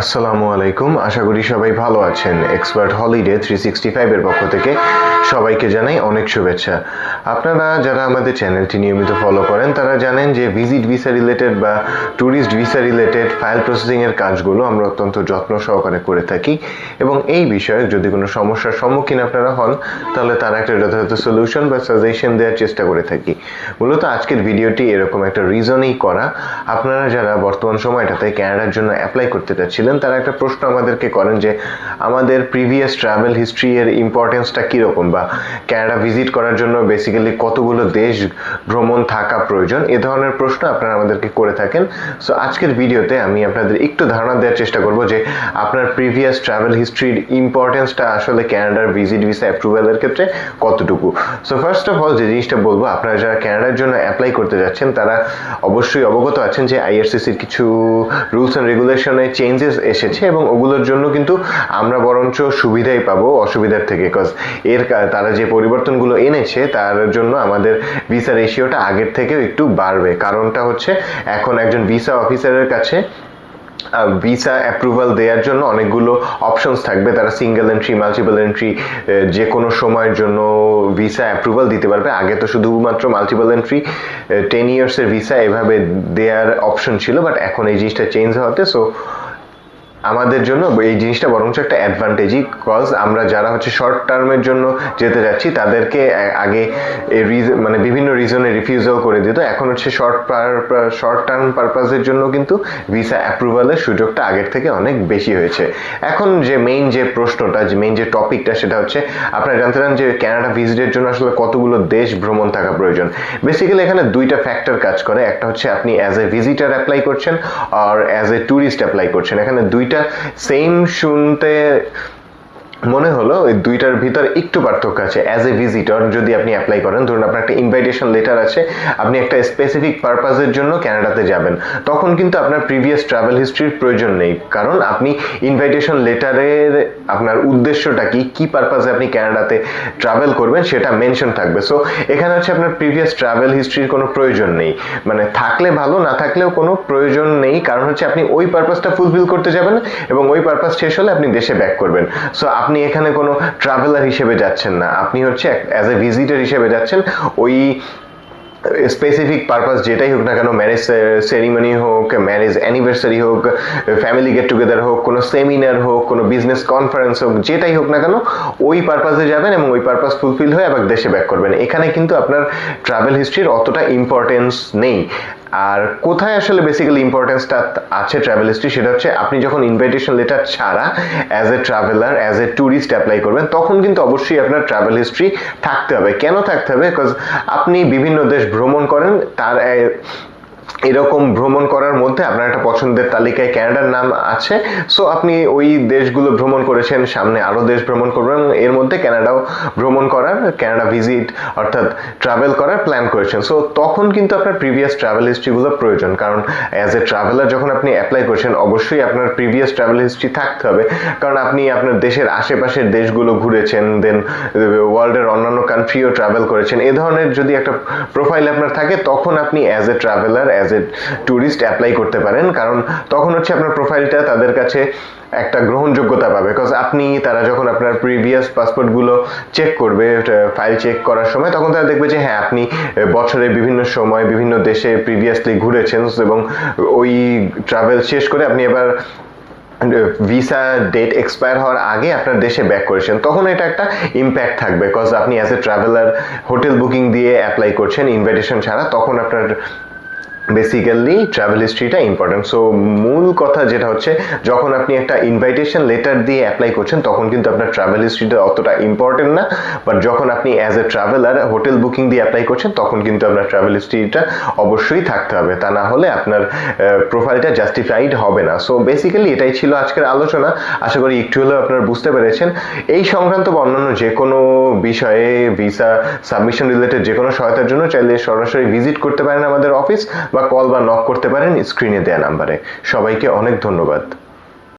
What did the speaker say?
আসসালামু আলাইকুম। আশা করি সবাই ভালো আছেন। এক্সপার্ট হলিডে থ্রি সিক্সটি ফাইভের পক্ষ থেকে সবাইকে জানাই অনেক শুভেচ্ছা। আপনারা যারা আমাদের চ্যানেলটি নিয়মিত ফলো করেন, তারা জানেন যে ভিজিট ভিসা রিলেটেড বা ট্যুরিস্ট ভিসা রিলেটেড ফাইল প্রসেসিংয়ের কাজগুলো আমরা অত্যন্ত যত্ন সহকারে করে থাকি। এবং এই বিষয়ে যদি কোনো সমস্যার সম্মুখীন আপনারা হন, তাহলে তার একটা যথাযথ সলিউশন বা সাজেশন দেওয়ার চেষ্টা করে থাকি। মূলত আজকের ভিডিওটি এরকম একটা রিজনেই করা। আপনারা যারা বর্তমান সময়টাতে ক্যানাডার জন্য অ্যাপ্লাই করতে চাচ্ছিলেন তারা একটা প্রশ্ন আমাদেরকে করেন যে, আমাদের প্রিভিয়াস ট্রাভেল হিস্ট্রি এর ইম্পর্টেন্সটা কীরকম বা ক্যানাডা ভিজিট করার জন্য বেসিক্যালি কতগুলো দেশ ভ্রমণ থাকা প্রয়োজন? এ ধরনের প্রশ্ন আপনারা আমাদেরকে করে থাকেন। সো আজকের ভিডিওতে আমি আপনাদের একটু ধারণা দেওয়ার চেষ্টা করব যে, আপনার প্রিভিয়াস ট্রাভেল হিস্ট্রির ইম্পর্টেন্সটা আসলে ক্যানাডার ভিজিট ভিসা অ্যাপ্রুভালের ক্ষেত্রে কতটুকু? সো ফার্স্ট অফ অল যে জিনিসটা বলব, আপনারা যারা ক্যানাডার জন্য অ্যাপ্লাই করতে যাচ্ছেন, তারা অবশ্যই অবগত আছেন যে আইআরসিসির কিছু রুলস অ্যান্ড রেগুলেশনে চেঞ্জেস এসেছে এবং ওগুলোর জন্য কিন্তু আমরা বরঞ্চ সুবিধাই পাবো অসুবিধার থেকে বিকজ এর তারা যে পরিবর্তনগুলো এনেছে, তার জন্য আমাদের ভিসা রেশিওটা আগের থেকেও একটু বাড়বে। কারণটা হচ্ছে, এখন একজন ভিসা অফিসারের কাছে ভিসা অ্যাপ্রুভাল দেওয়ার জন্য অনেকগুলো অপশনস থাকবে। তারা সিঙ্গেল এন্ট্রি মাল্টিপল এন্ট্রি যে কোনো সময়ের জন্য ভিসা অ্যাপ্রুভাল দিতে পারবে। আগে তো শুধুমাত্র মাল্টিপল এন্ট্রি টেন ইয়ার্সের ভিসা এভাবে দেওয়ার অপশন ছিল বাট এখন এই জিনিসটা চেঞ্জ হওয়াতে সো আমাদের জন্য এই জিনিসটা বরঞ্চ একটা অ্যাডভান্টেজই কজ আমরা যারা হচ্ছে শর্ট টার্মের জন্য যেতে যাচ্ছি, তাদেরকে আগে মানে বিভিন্ন রিজনে রিফিউজাল করে দিত এখন হচ্ছে শর্ট শর্ট টার্ম পারপাসের জন্য কিন্তু ভিসা অ্যাপ্রুভালের সুযোগটা আগের থেকে অনেক বেশি হয়েছে। এখন যে মেইন যে প্রশ্নটা, যে মেইন যে টপিকটা সেটা হচ্ছে আপনারা জানতে চান যে ক্যানাডা ভিজিটের জন্য আসলে কতগুলো দেশ ভ্রমণ থাকা প্রয়োজন? বেসিক্যালি এখানে দুইটা ফ্যাক্টর কাজ করে। একটা হচ্ছে আপনি অ্যাজ এ ভিজিটার অ্যাপ্লাই করছেন আর অ্যাজ এ ট্যুরিস্ট অ্যাপ্লাই করছেন। এখানে দুইটা सेम सुनते মনে হলো ওই দুইটার ভিতর একটু পার্থক্য আছে অ্যাজ এ ভিজিটর যদি আপনি অ্যাপ্লাই করেন, ধরুন আপনার একটা ইনভাইটেশন লেটার আছে, আপনি একটা স্পেসিফিক পারপাসের জন্য ক্যানাডাতে যাবেন, তখন কিন্তু আপনার প্রিভিয়াস ট্রাভেল হিস্ট্রির প্রয়োজন নেই, কারণ আপনি ইনভাইটেশন লেটারের আপনার উদ্দেশ্যটা কি কি পারপাসে আপনি ক্যানাডাতে ট্রাভেল করবেন, সেটা মেনশন থাকবে। সো এখানে হচ্ছে আপনার প্রিভিয়াস ট্রাভেল হিস্ট্রির কোনো প্রয়োজন নেই মানে থাকলে ভালো, না থাকলেও কোনো প্রয়োজন নেই, কারণ হচ্ছে আপনি ওই পারপাসটা ফুলফিল করতে যাবেন এবং ওই পারপাস শেষ হলে আপনি দেশে ব্যাক করবেন। সো আপনি এখানে কোনো ট্রাভেলার হিসেবে যাচ্ছেন না। আপনি হচ্ছে অ্যাজ এ ভিজিটার হিসেবে যাচ্ছেন। ওই স্পেসিফিক পারপাস যেটাই হোক না কেন ম্যারেজ সেরিমনি হোক ম্যারেজ অ্যানিভার্সারি হোক ফ্যামিলি গেট টুগেদার হোক, কোনো সেমিনার হোক, কোনো বিজনেস কনফারেন্স হোক, যেটাই হোক না কেন, ওই পারপাসে যাবেন এবং ওই পারপাস ফুলফিল হয়ে আবার দেশে ব্যাক করবেন। এখানে কিন্তু আপনার ট্রাভেল হিস্ট্রির অতটা ইম্পর্টেন্স নেই। আর কোথায় আসলে বেসিক্যালি ইম্পর্টেন্সটা আছে ট্রাভেল হিস্ট্রি সেটা হচ্ছে আপনি যখন ইনভাইটেশন লেটার ছাড়া as a traveller as a tourist apply করবেন, তখন কিন্তু অবশ্যই আপনার ট্রাভেল হিস্ট্রি থাকতে হবে। কেন থাকতে হবে? বিকজ আপনি বিভিন্ন দেশ ভ্রমণ করেন, তার এরকম ভ্রমণ করার মধ্যে আপনার একটা পছন্দের তালিকায় ক্যানাডার নাম আছে। সো আপনি ওই দেশগুলো ভ্রমণ করেছেন, সামনে আরও দেশ ভ্রমণ করবেন এর মধ্যে ক্যানাডাও ভ্রমণ করার, ক্যানাডা ভিজিট অর্থাৎ ট্রাভেল করার প্ল্যান করেছেন। সো তখন কিন্তু আপনার প্রিভিয়াস ট্রাভেল হিস্ট্রিগুলো প্রয়োজন, কারণ অ্যাজ এ ট্রাভেলার যখন আপনি অ্যাপ্লাই করছেন, অবশ্যই আপনার প্রিভিয়াস ট্রাভেল হিস্ট্রি থাকতে হবে। কারণ আপনি আপনার দেশের আশেপাশের দেশগুলো ঘুরেছেন দেন ওয়ার্ল্ডের অন্যান্য কান্ট্রিও ট্রাভেল করেছেন। এ ধরনের যদি একটা প্রোফাইল আপনার থাকে, তখন আপনি as a traveller as a tourist apply করতে পারেন। কারণ তখন হচ্ছে আপনার প্রোফাইলটা তাদের কাছে একটা গ্রহণযোগ্যতা পাবে। বিকজ আপনি, তারা যখন আপনার প্রিভিয়াস পাসপোর্টগুলো চেক করবে ফাইল চেক করার সময়, তখন তারা দেখবে যে হ্যাঁ আপনি বছরে বিভিন্ন সময় বিভিন্ন দেশে প্রিভিয়াসলি ঘুরেছেন এবং ওই ট্রাভেল শেষ করে আপনি এবার ভিসা ডেট এক্সপায়ার হওয়ার আগে আপনার দেশে ব্যাক করেছেন। তখন এটা একটা ইম্প্যাক্ট থাকবে। বিকজ আপনি as a traveller hotel booking দিয়ে অ্যাপ্লাই করছেন ইনভাইটেশন ছাড়া, তখন আপনার বেসিক্যালি ট্রাভেল হিস্ট্রিটা ইম্পর্টেন্ট সো মূল কথা যেটা হচ্ছে, যখন আপনি একটা ইনভাইটেশন লেটার দিয়ে অ্যাপ্লাই করছেন, তখন কিন্তু আপনার ট্রাভেল হিস্ট্রিটা অতটা ইম্পর্টেন্ট না। বাট যখন আপনি as a traveller hotel booking দিয়ে অ্যাপ্লাই করছেন, তখন কিন্তু আপনার ট্রাভেল হিস্ট্রিটা অবশ্যই থাকতে হবে। তা না হলে আপনার প্রোফাইলটা জাস্টিফাইড হবে না। সো বেসিক্যালি এটাই ছিল আজকের আলোচনা। আশা করি একটু হলেও আপনারা বুঝতে পেরেছেন। এই সংক্রান্ত বা অন্যান্য যে কোনো বিষয়ে ভিসা সাবমিশন রিলেটেড যে কোনো সহায়তার জন্য চাইলে সরাসরি ভিজিট করতে পারেন আমাদের অফিস বা কল বা নক করতে পারেন স্ক্রিনে দেয়া নাম্বারে সবাইকে অনেক ধন্যবাদ।